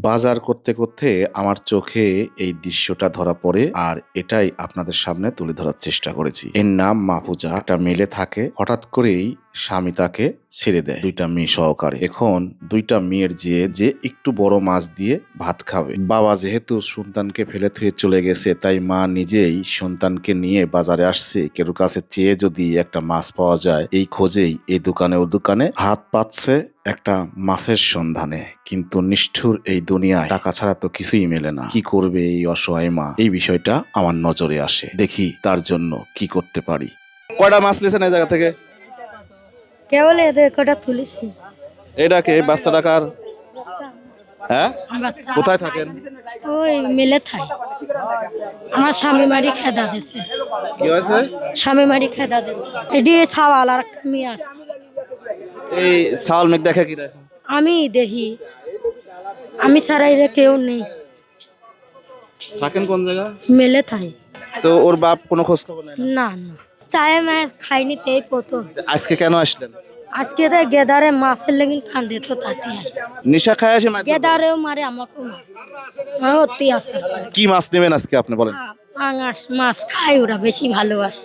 বাজার করতে করতে আমার চোখে এই দৃশ্যটা ধরা পড়ে আর এটাই আপনাদের সামনে তুলে ধরার চেষ্টা করেছি। এর নাম মাহফুজা। একটা মেলে থাকে। হঠাৎ করেই স্বামী তাকে ছেড়ে দেয়। দুইটা মেয়ে সহকারে। এখন দুইটা মেয়ের যে যে একটু বড় মাছ দিয়ে ভাত খাবে। বাবা যেহেতু সন্তানকে ফেলে থুয়ে চলে গেছে, তাই মা নিজেই সন্তানকে নিয়ে বাজারে আসছে। কেউ কাছে চেয়ে যদি একটা মাছ পাওয়া যায়, এই খোঁজেই এই দোকানে ও দোকানে হাত পাচ্ছে একটা মাছের সন্ধানে। কিন্তু নিষ্ঠুর এই দুনিয়ায় টাকা ছাড়া তো কিছুই মেলে না। কি করবে এই অসহায় মা? এই বিষয়টা আমার নজরে আসে। দেখি তার জন্য কি করতে পারি। কয়টা মাছ নিয়েছেন এই জায়গা থেকে? কেবল এদের কটা তুলেছি। এটাকে বাচ্চা টাকার হ্যাঁ? কোথায় থাকেন? ওই মেলে থাই আমার স্বামী মারি খেদা দিছে। কি হয়েছে? স্বামী মারি খেদা দিছে। এটি ছাওয়াল আর একটা মেয়ে আছে। এই সাওয়াল মেঘ দেখে কি দেখেন আমি দেখি। আমি ছাড়া এরা কেউ নেই। থাকেন কোন জায়গা মেলে থাই তো ওর বাপ কোনো খোঁজ খবর না? না চায়ে মায়ের খাইনি তেই প্রথম। আজকে কেন আসলেন? আজকে তো গেদারে মাছের লেগিন কান্দে তো তাতে আসে নিশা খায় আসে? গেদারেও মারে আমাকেও আমার অতি আছে কি মাছ নেবেন আজকে আপনি বলেন? পাঙাশ মাছ খাই ওরা বেশি ভালোবাসে।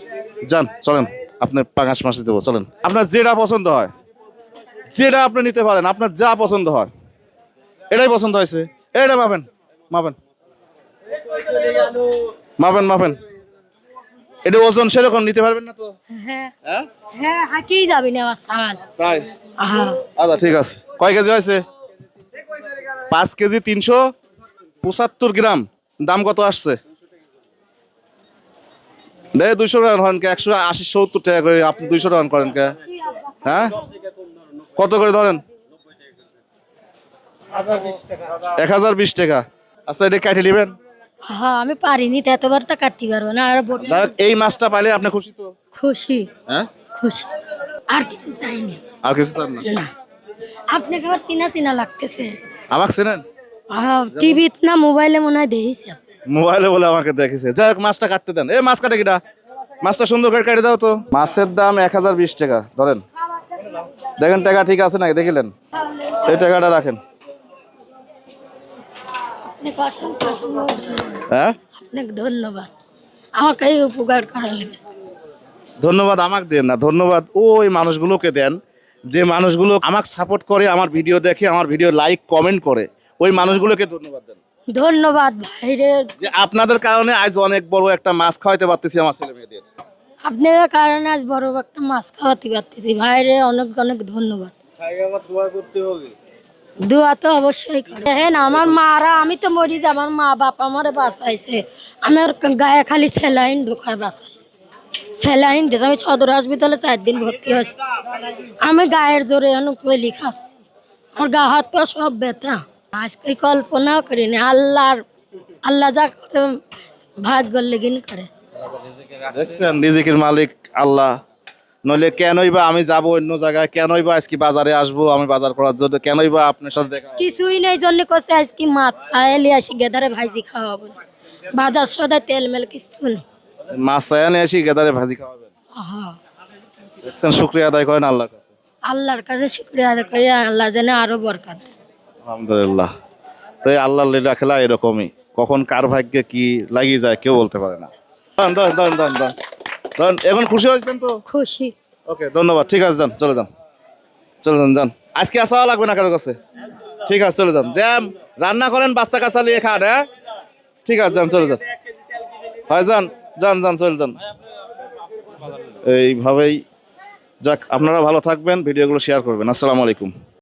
যান চলেন। আপনার পাঙাশ মাছ দেবো চলেন। আপনার যেটা পছন্দ হয় যেটা আপনি নিতে পারেন আপনার যা পছন্দ হয় এটাই পছন্দ হয়েছে। এটা মাপেন মাপেন। মাপেন মাপেন। এটা ওজন সেরকম নিতে পারবেন না তো? হ্যাঁ। হ্যাঁ? হ্যাঁ হাঁটিয়ে যাবি না আমার সামান। তাই? আচ্ছা ঠিক আছে। কয় কেজি হয়েছে? পাঁচ কেজি তিনশো পঁচাত্তর গ্রাম। দাম কত আসছে? দে দুইশো টাকা করেন কে একশো আশি সত্তর টাকা করে আপনি দুইশো টাকা করেন কে। হ্যাঁ? কত করে ধরেন? এক হাজার বিশ টাকা। আচ্ছা এটা কাটে নেবেন। হ্যাঁ আমি পারিনি তো এতবার তো কাটতে পারব না আর বড় যাই হোক, এই মাছটা পাইলে আপনি খুশি তো? খুশি। হ্যাঁ? খুশি। আর কিছু চাইনি। আর কিছু চান না? না। আপনাকে আবার চিনা চিনা লাগতেছে। আমাকে চেনেন? টিভিত না মোবাইলে মনে হয় দেখেছি। আপনি। মোবাইলে বলে আমাকে দেখেছে। যাই হোক মাছটা কাটতে দেন। এ মাছ কাটে কিটা? মাছটা সুন্দর করে কেটে দাও তো। মাছের দাম এক হাজার বিশ টাকা। ধরেন। দেখেন টাকা ঠিক আছে নাকি? দেখিলেন? এই টাকাটা রাখেন। আপনাকে অসংখ্য ধন্যবাদ। হ্যাঁ? আপনাকে ধন্যবাদ। আমাকে এই উপকার করার লেগে। ধন্যবাদ আমাকে দেন না ধন্যবাদ ওই মানুষগুলোকে দেন যে মানুষগুলো আমাকে সাপোর্ট করে আমার ভিডিও দেখে আমার ভিডিও লাইক কমেন্ট করে ওই মানুষগুলোকে ধন্যবাদ দেন। ধন্যবাদ ভাইরে যে আপনাদের কারণে আজ অনেক বড় একটা মাছ খাওয়াইতে পারতেছি আমার ছেলে মেয়েদের। আপনাদের কারণে আজ বড় একটা মাছ খাওয়াতে পারতেছি। ভাইরে অনেক অনেক ধন্যবাদ। দোয়া তো অবশ্যই করে। দেখেন, আমার মারা, আমি তো মরি যে আমার মা বাপ আমারে বাঁচাইছে। আমার গায়ে খালি স্যালাইন ঢোকায় বাঁচাইছে। স্যালাইন দিয়েছে আমি সদর হসপিটালে চার দিন ভর্তি হয়েছি। আমি গায়ের জোরে অনেক খাচ্ছি। আমার গা হাত পা সব ব্যথা। আজকে কল্পনাও করিনি, আল্লাহর, আল্লাহ যা করে ভাগ্য লেগিন করে। দেখছেন রিজিকের মালিক, আল্লাহ। নইলে কেনই বা আমি যাব অন্য জায়গায়? কেনই বা আজকে বাজারে আসব আমি বাজার করার জন্য? কেনই বা আপনার সাথে দেখা কিছুই নেই জন্য করছে আজকে মাছ চাইলে আসি গেদারে ভাজি খাওয়াবো। বাজার সদায় তেল মেল কিছু নেই। মাছ নিয়ে আসি গেদারে ভাজি খাওয়াবেন? দেখছেন শুক্রিয়া আদায় করেন আল্লাহর কাছে। আল্লাহর কাছে শুক্রিয়া আদায় করি আল্লাহ যেন আরও বরকাত। আলহামদুলিল্লাহ। তাই আল্লাহর লীলা খেলা এরকমই। কখন কার ভাগ্যে কি লাগিয়ে যায় কেউ বলতে পারে না। দান দান দান দান এখন খুশি হয়েছেন তো? খুশি। ওকে ধন্যবাদ। ঠিক আছে যান চলে যান। চলে যান যান। আজকে আসা লাগবে না কারোর কাছে। ঠিক আছে চলে যান। জ্যাম রান্না করেন বাচ্চা কাচ্চা নিয়ে খান হ্যাঁ? ঠিক আছে যান চলে যান। হয় যান যান যান চলে যান। এইভাবেই যাক আপনারা ভালো থাকবেন ভিডিওগুলো শেয়ার করবেন। আসসালামু আলাইকুম।